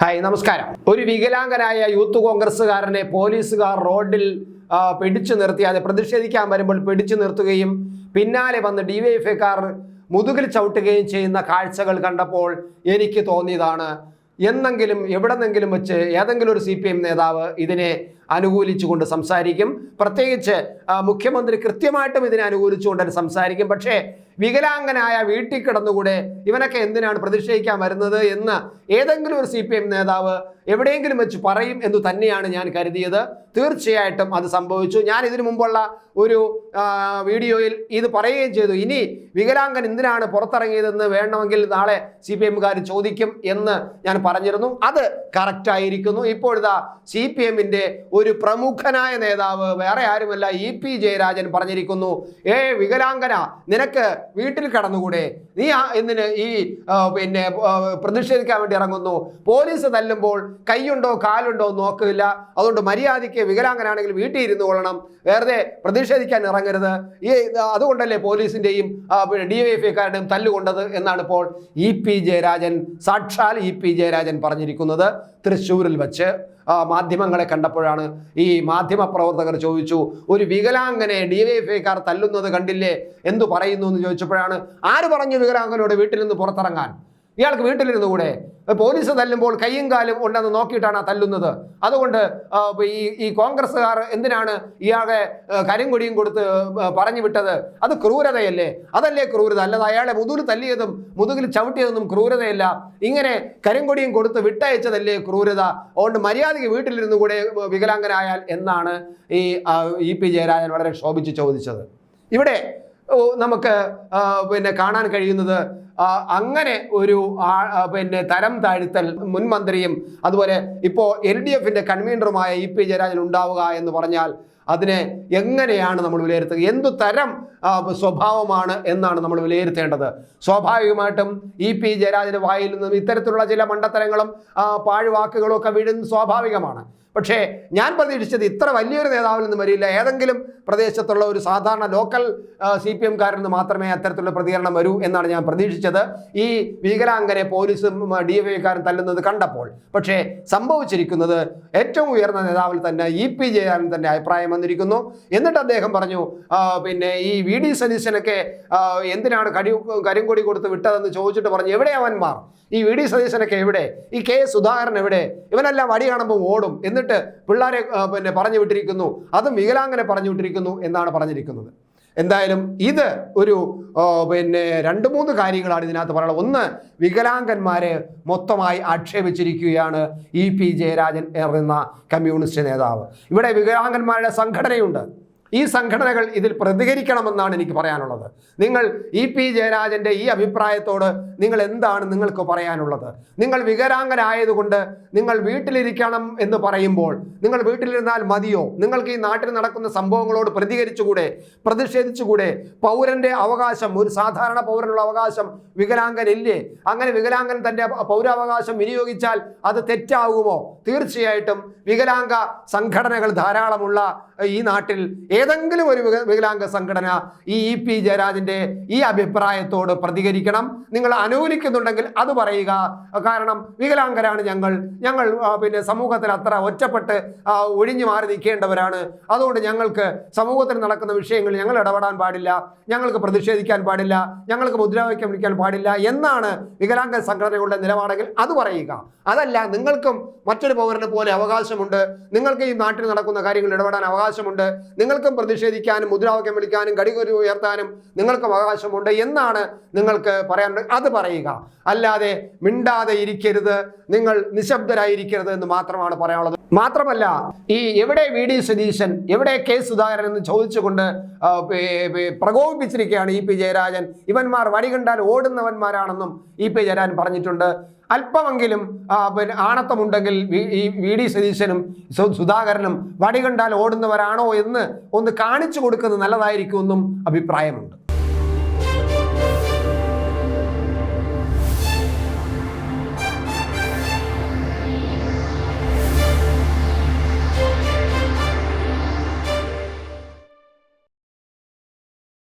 Hi നമസ്കാരം. ഒരു വികലാംഗനായ youth കോൺഗ്രസ്സുകാരനെ പോലീസുകാർ റോഡിൽ പിടിച്ചു നിർത്തി അത് പ്രതിഷേധിക്കാൻ വരുമ്പോൾ പിടിച്ചു നിർത്തുകയും പിന്നാലെ വന്ന് ഡിവൈഎഫ്ഐക്കാർ മുതുകിൽ ചവിട്ടുകയും ചെയ്യുന്ന കാഴ്ചകൾ കണ്ടപ്പോൾ എനിക്ക് തോന്നിയതാണ്. എന്നെങ്കിലും എവിടെ എവിടെന്നെങ്കിലും വെച്ച് ഏതെങ്കിലും ഒരു സി നേതാവ് ഇതിനെ അനുകൂലിച്ചുകൊണ്ട് സംസാരിക്കും. പ്രത്യേകിച്ച് മുഖ്യമന്ത്രി കൃത്യമായിട്ടും ഇതിനെ അനുകൂലിച്ചുകൊണ്ട് തന്നെ സംസാരിക്കും. പക്ഷേ വികലാംഗനായ വീട്ടിൽ കിടന്നുകൂടെ ഇവനൊക്കെ എന്തിനാണ് പ്രതിഷേധിക്കാൻ വരുന്നത് എന്ന് ഏതെങ്കിലും ഒരു സി പി എം നേതാവ് എവിടെയെങ്കിലും വെച്ച് പറയും എന്ന് തന്നെയാണ് ഞാൻ കരുതിയത്. തീർച്ചയായിട്ടും അത് സംഭവിച്ചു. ഞാൻ ഇതിനു മുമ്പുള്ള ഒരു വീഡിയോയിൽ ഇത് പറയുകയും ചെയ്തു. ഇനി വികലാംഗൻ എന്തിനാണ് പുറത്തിറങ്ങിയതെന്ന് വേണമെങ്കിൽ നാളെ സി പി എമ്മുകാർ ചോദിക്കും എന്ന് ഞാൻ പറഞ്ഞിരുന്നു. അത് കറക്റ്റ് ആയിരിക്കുന്നു. ഇപ്പോഴിതാ സി പി എമ്മിന്റെ ഒരു പ്രമുഖനായ നേതാവ് വേറെ ആരുമല്ല ഇ പി ജയരാജൻ പറഞ്ഞിരിക്കുന്നു ഏ വികലാംഗന നിനക്ക് വീട്ടിൽ കടന്നുകൂടെ? നീ എന്തിന് ഈ പിന്നെ പ്രതിഷേധിക്കാൻ വേണ്ടി ഇറങ്ങുന്നു? പോലീസ് തല്ലുമ്പോൾ കൈയുണ്ടോ കാലുണ്ടോ നോക്കില്ല അതുകൊണ്ട് മര്യാദയ്ക്ക് വികലാംഗനാണെങ്കിൽ വീട്ടിൽ ഇരുന്ന് കൊള്ളണം. വെറുതെ പ്രതിഷേധിക്കാൻ ഇറങ്ങരുത്. ഈ അതുകൊണ്ടല്ലേ പോലീസിന്റെയും ഡി വൈ എഫ് ഐക്കാരുടെയും തല്ലുകൊണ്ടത് എന്നാണ് ഇപ്പോൾ ഇ പി ജയരാജൻ സാക്ഷാൽ ഇ പി ജയരാജൻ പറഞ്ഞിരിക്കുന്നത്. തൃശ്ശൂരിൽ വച്ച് മാധ്യമങ്ങളെ കണ്ടപ്പോഴാണ് ഈ മാധ്യമ പ്രവർത്തകർ ചോദിച്ചു ഒരു വികലാംഗനെ ഡി വൈ എഫ് ഐക്കാർ തല്ലുന്നത് കണ്ടില്ലേ? എന്തു പറയുന്നു? എന്ന് ചോദിച്ചപ്പോഴാണ് ആര് പറഞ്ഞു വികലാംഗനോട് വീട്ടിൽ നിന്ന് പുറത്തിറങ്ങാൻ? ഇയാൾക്ക് വീട്ടിലിരുന്നു കൂടെ. പോലീസ് തല്ലുമ്പോൾ കൈയും കാലും ഉണ്ടെന്ന് നോക്കിയിട്ടാണ് തല്ലുന്നത്. അതുകൊണ്ട് ഈ ഈ കോൺഗ്രസ്സുകാർ എന്തിനാണ് ഇയാളെ കരിങ്കൊടിയും കൊടുത്ത് പറഞ്ഞു വിട്ടത്? അത് ക്രൂരതയല്ലേ? അതല്ലേ ക്രൂരത? അല്ലാതെ അയാളെ മുതുകിൽ തല്ലിയതും മുതുകിൽ ചവിട്ടിയതൊന്നും ക്രൂരതയല്ല. ഇങ്ങനെ കരിങ്കൊടിയും കൊടുത്ത് വിട്ടയച്ചതല്ലേ ക്രൂരത? അതുകൊണ്ട് മര്യാദയ്ക്ക് വീട്ടിലിരുന്നു കൂടെ വികലാംഗനായാൽ എന്നാണ് ഈ ഇ പി ജയരാജൻ വളരെ ക്ഷോഭിച്ച് ചോദിച്ചത്. ഇവിടെ നമുക്ക് പിന്നെ കാണാൻ കഴിയുന്നത് അങ്ങനെ ഒരു പിന്നെ തരം താഴ്ത്തൽ മുൻമന്ത്രിയും അതുപോലെ ഇപ്പോൾ എൽ ഡി എഫിന്റെ കൺവീനറുമായ ഇ പി ജയരാജൻ ഉണ്ടാവുക എന്ന് പറഞ്ഞാൽ അതിനെ എങ്ങനെയാണ് നമ്മൾ വിലയിരുത്തുക? എന്തു തരം സ്വഭാവമാണ് എന്നാണ് നമ്മൾ വിലയിരുത്തേണ്ടത്? സ്വാഭാവികമായിട്ടും ഇ പി ജയരാജന്റെ വായിൽ നിന്നും ഇത്തരത്തിലുള്ള ചില മണ്ടത്തരങ്ങളും പാഴ്വാക്കുകളും ഒക്കെ വീഴുന്നത് സ്വാഭാവികമാണ്. പക്ഷേ ഞാൻ പ്രതീക്ഷിച്ചത് ഇത്ര വലിയൊരു നേതാവിൽ നിന്നും വരില്ല. ഏതെങ്കിലും പ്രദേശത്തുള്ള ഒരു സാധാരണ ലോക്കൽ സി പി എംകാരിൽ നിന്ന് മാത്രമേ അത്തരത്തിലുള്ള പ്രതികരണം വരൂ എന്നാണ് ഞാൻ പ്രതീക്ഷിച്ചത്. ഈ വികലാംഗനെ പോലീസും ഡി എഫ് ഐക്കാരും തല്ലുന്നത് കണ്ടപ്പോൾ. പക്ഷേ സംഭവിച്ചിരിക്കുന്നത് ഏറ്റവും ഉയർന്ന നേതാവിൽ തന്നെ ഇ പി ജയരാജൻ തന്നെ അഭിപ്രായം വന്നിരിക്കുന്നു. എന്നിട്ട് അദ്ദേഹം പറഞ്ഞു പിന്നെ ഈ വി ഡി സതീശനൊക്കെ എന്തിനാണ് കടി കരിങ്കൊടി കൊടുത്ത് വിട്ടതെന്ന് ചോദിച്ചിട്ട് പറഞ്ഞു എവിടെ അവന്മാർ? ഈ വി ഡി സതീശനൊക്കെ എവിടെ? ഈ കെ സുധാകരൻ എവിടെ? ഇവനെല്ലാം വടി കാണുമ്പോൾ ഓടും. എന്നിട്ട് പിള്ളേരെ പിന്നെ പറഞ്ഞു വിട്ടിരിക്കുന്നു. അതും വികലാംഗനെ പറഞ്ഞു വിട്ടിരിക്കുന്നു എന്നാണ് പറഞ്ഞിരിക്കുന്നത്. എന്തായാലും ഇത് ഒരു പിന്നെ രണ്ട് മൂന്ന് കാര്യങ്ങളാണ് ഇതിനകത്ത് പറയുന്നത് ഒന്ന് വികലാംഗന്മാരെ മൊത്തമായി ആക്ഷേപിച്ചിരിക്കുകയാണ് ഇ പി ജയരാജൻ എന്ന കമ്മ്യൂണിസ്റ്റ് നേതാവ്. ഇവിടെ വികലാംഗന്മാരുടെ സംഘടനയുണ്ട്. ഈ സംഘടനകൾ ഇതിൽ പ്രതികരിക്കണമെന്നാണ് എനിക്ക് പറയാനുള്ളത്. നിങ്ങൾ ഇ പി ജയരാജന്റെ ഈ അഭിപ്രായത്തോട് നിങ്ങൾ എന്താണ് നിങ്ങൾക്ക് പറയാനുള്ളത്? നിങ്ങൾ വികലാംഗനായതുകൊണ്ട് നിങ്ങൾ വീട്ടിലിരിക്കണം എന്ന് പറയുമ്പോൾ നിങ്ങൾ വീട്ടിലിരുന്നാൽ മതിയോ? നിങ്ങൾക്ക് ഈ നാട്ടിൽ നടക്കുന്ന സംഭവങ്ങളോട് പ്രതികരിച്ചുകൂടെ? പ്രതിഷേധിച്ചുകൂടെ? പൗരന്റെ അവകാശം ഒരു സാധാരണ പൗരനുള്ള അവകാശം വികലാംഗനില്ലേ? അങ്ങനെ വികലാംഗൻ തന്റെ പൗരാവകാശം വിനിയോഗിച്ചാൽ അത് തെറ്റാകുമോ? തീർച്ചയായിട്ടും വികലാംഗ സംഘടനകൾ ധാരാളമുള്ള ഈ നാട്ടിൽ ഏതെങ്കിലും ഒരു വികലാംഗ സംഘടന ഈ ഇ പി ജയരാജന്റെ ഈ അഭിപ്രായത്തോട് പ്രതികരിക്കണം. നിങ്ങൾ അനുകൂലിക്കുന്നുണ്ടെങ്കിൽ അത് പറയുക. കാരണം വികലാംഗരാണ് ഞങ്ങൾ. ഞങ്ങൾ പിന്നെ സമൂഹത്തിൽ അത്ര ഒറ്റപ്പെട്ട് ഒഴിഞ്ഞു മാറി നിൽക്കേണ്ടവരാണ്. അതുകൊണ്ട് ഞങ്ങൾക്ക് സമൂഹത്തിൽ നടക്കുന്ന വിഷയങ്ങളിൽ ഞങ്ങൾ ഇടപെടാൻ പാടില്ല. ഞങ്ങൾക്ക് പ്രതിഷേധിക്കാൻ പാടില്ല. ഞങ്ങൾക്ക് മുദ്രാവാക്യം വിളിക്കാൻ പാടില്ല എന്നാണ് വികലാംഗ സംഘടനകളുടെ നിലപാടെങ്കിൽ അത് പറയുക. അതല്ല നിങ്ങൾക്കും മറ്റൊരു പൗരനെ പോലെ അവകാശമുണ്ട്. നിങ്ങൾക്ക് ഈ നാട്ടിൽ നടക്കുന്ന കാര്യങ്ങളിൽ ഇടപെടാൻ അവകാശമുണ്ട്. നിങ്ങൾക്കും പ്രതിഷേധിക്കാനും മുദ്രാവാക്യം വിളിക്കാനും കടികുരു ഉയർത്താനും നിങ്ങൾക്കും അവകാശമുണ്ട് എന്നാണ് നിങ്ങൾക്ക് പറയാൻ അത് പറയുക. അല്ലാതെ മിണ്ടാതെ ഇരിക്കരുത്. നിങ്ങൾ നിശബ്ദരായിരിക്കരുത് എന്ന് മാത്രമാണ് പറയാനുള്ളത്. മാത്രമല്ല ഈ എവിടെ വി ഡി സതീശൻ എവിടെ കെ സുധാകരൻ എന്ന് ചോദിച്ചുകൊണ്ട് പ്രകോപിപ്പിച്ചിരിക്കുകയാണ് ഇ പി ജയരാജൻ. ഇവന്മാർ വടി കണ്ടാൽ ഓടുന്നവന്മാരാണെന്നും ഇ പി ജയരാജൻ പറഞ്ഞിട്ടുണ്ട്. അല്പമെങ്കിലും പിന്നെ ആണത്തമുണ്ടെങ്കിൽ ഈ വി ഡി സതീശനും സുധാകരനും വടി കണ്ടാൽ ഓടുന്നവരാണോ എന്ന് ഒന്ന് കാണിച്ചു കൊടുക്കുന്നത് നല്ലതായിരിക്കുമെന്നും അഭിപ്രായമുണ്ട്.